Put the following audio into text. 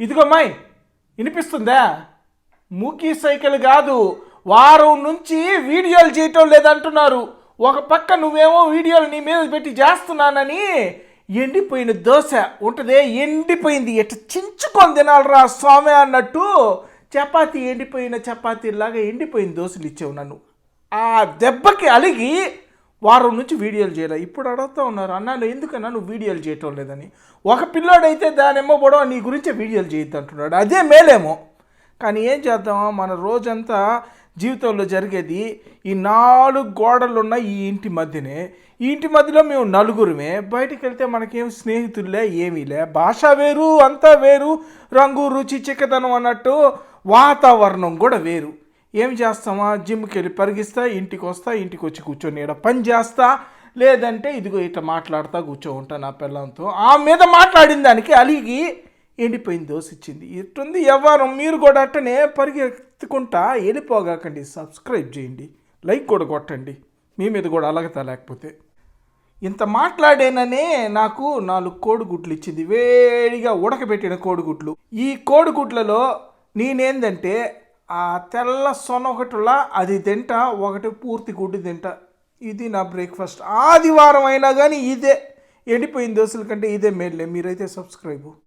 ఇదిగోమ్మాయి వినిపిస్తుందా? మూకీ సైకిల్ కాదు వారం నుంచి వీడియోలు చేయటం లేదంటున్నారు. ఒక పక్క నువ్వేమో వీడియోలు నీ మీద పెట్టి చేస్తున్నానని ఎండిపోయిన దోశ ఉంటదే ఎండిపోయింది. ఎట్ట చించుకొని తినాలరా స్వామి అన్నట్టు చపాతీ ఎండిపోయిన చపాతీలాగా ఎండిపోయిన దోశలు ఇచ్చావు నన్ను. ఆ దెబ్బకి అలిగి వారం నుంచి వీడియోలు చేయలే. ఇప్పుడు అడుగుతూ ఉన్నారు అన్నాను ఎందుకన్నా నువ్వు వీడియోలు చేయటం లేదని? ఒక పిల్లోడైతే దానేమో పొడవ నీ గురించే వీడియోలు చేయొద్దు అంటున్నాడు. అదే మేలేమో. కానీ ఏం చేద్దామో మన రోజంతా జీవితంలో జరిగేది ఈ నాలుగు గోడలు ఉన్న ఈ ఇంటి మధ్యనే. ఈ ఇంటి మధ్యలో మేము నలుగురమే. బయటికి వెళ్తే మనకేం స్నేహితులే ఏమీలే భాష వేరు అంతా వేరు రంగు రుచి చిక్కదనం అన్నట్టు వాతావరణం కూడా వేరు. ఏం చేస్తామా జిమ్కి వెళ్ళి పరిగిస్తా ఇంటికి వస్తా ఇంటికి వచ్చి కూర్చొని ఇక్కడ పని చేస్తా లేదంటే ఇదిగో ఇట్లా మాట్లాడుతా కూర్చో ఉంటా నా పిల్లలతో ఆ మీద మాట్లాడిన దానికి అలిగి ఎండిపోయిన దోశ ఇచ్చింది. ఇట్టుంది వ్యవహారం మీరు కూడా అట్టనే పరిగెత్తుకుంటా వెళ్ళిపోగాకండి సబ్స్క్రైబ్ చేయండి లైక్ కూడా కొట్టండి. మీ మీద కూడా అలగతా లేకపోతే. ఇంత మాట్లాడేననే నాకు నాలుగు కోడిగుడ్లు ఇచ్చింది. వేడిగా ఉడకబెట్టిన కోడిగుడ్లు. ఈ కోడిగుడ్లలో నేనేందంటే ఆ తెల్ల సొన ఒకటిలా అది తింటా ఒకటి పూర్తి గుడ్డు తింటా. ఇది నా బ్రేక్ఫాస్ట్. ఆదివారం అయినా కానీ ఇదే ఎండిపోయిన దోశల కంటే ఇదే మేలే మీరైతే సబ్స్క్రైబు.